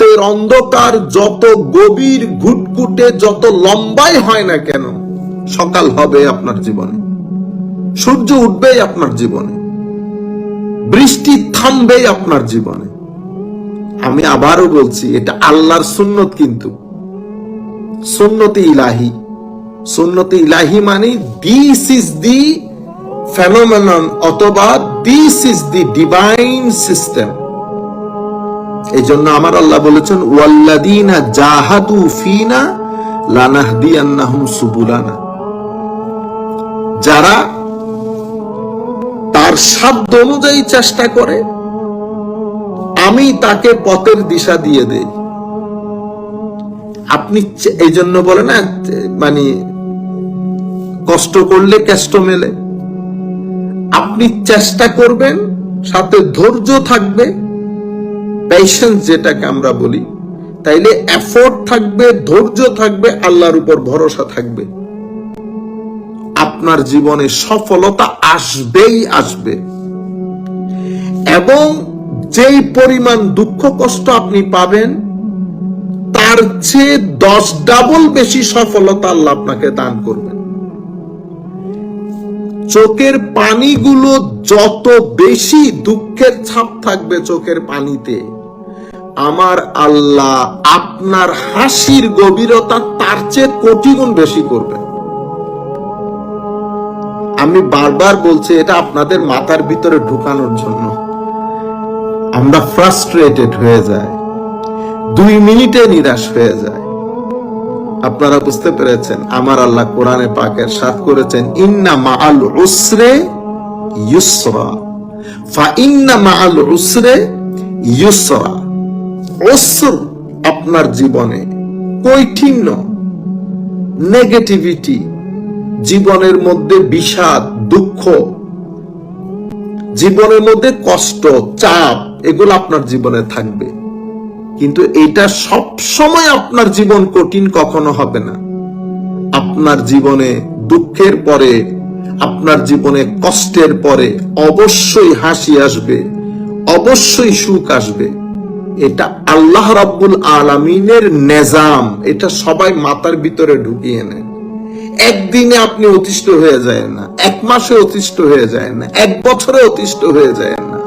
রাতের অন্ধকার যত গভীর ঘুটঘুটে যত লম্বাই হয় না কেন, সকাল হবে আপনার জীবনে, সূর্য উঠবেই আপনার জীবনে, বৃষ্টি থামবেই আপনার জীবনে। আমি আবারও বলছি, এটা আল্লাহর সুন্নত কিন্তু। সুন্নতি ইলাহি। সুন্নতি ইলাহি মানে দিস ইজ দি ফেনোমেনন অথবা this is the divine system এই জন্য আমার আল্লাহ বলেছেন ওয়াল্লাদিনা জাহাদু ফিনা লানাহদিয়ান্নাহুম সুবুলানা। যারা তার সাধ্য অনুযায়ী চেষ্টা করে, আমি তাকে পথের দিশা দিয়ে দেই। আপনি এই জন্য বলে না মানে কষ্ট করলে কেষ্ট মেলে। আপনি চেষ্টা করবেন, সাথে ধৈর্য থাকবে পেশেন্স যেটাকে আমরা বলি, তাইলে এফোর্ট থাকবে, ধৈর্য থাকবে, আল্লাহর উপর ভরসা থাকবে। আপনার জীবনে সফলতা আসবেই আসবে। এবং যেই পরিমাণ দুঃখ কষ্ট আপনি পাবেন, তার চেয়ে দশ ডাবল বেশি সফলতা আল্লাহ আপনাকে দান করবেন। চোখের পানিগুলো যত বেশি দুঃখের ছাপ থাকবে চোখের পানিতে আমার আল্লাহ আপনার হাসির গভীরতা তার চেয়ে কোটি গুণ বেশি করবেন আমি বারবার বলছি, এটা আপনাদের মাথার ভিতরে ঢুকানোর জন্য। আমরা ফ্রাস্ট্রেটেড হয়ে যায় দুই মিনিটে নিরাশ হয়ে যায় আপনারা বুঝতে পেরেছেন, আমার আল্লাহ কোরআনে পাকের সাথ করেছেন, ইন্না মাআল উসরে ইউসরা। ফা ইন্না মাআল উসরে ইউসরা। উসর আপনার জীবনে কৈঠিন্য নেগেটিভিটি জীবনের মধ্যে বিষাদ, দুঃখ, জীবনের মধ্যে কষ্ট, চাপ, এগুলো আপনার জীবনে থাকবে। কিন্তু এটা সব সময় আপনার জীবন কঠিন কখনো হবে না। আপনার জীবনে দুঃখের পরে, আপনার জীবনে কষ্টের পরে অবশ্যই হাসি আসবে, অবশ্যই সুখ আসবে। এটা আল্লাহ রাব্বুল আলামিনের নেজাম। এটা সবাই মাথার ভিতরে ঢুকিয়ে নেয়। একদিনে আপনি অতিষ্ঠ হয়ে যায় না, এক মাসে অতিষ্ঠ হয়ে যায় না, এক বছরে অতিষ্ঠ হয়ে যায় না।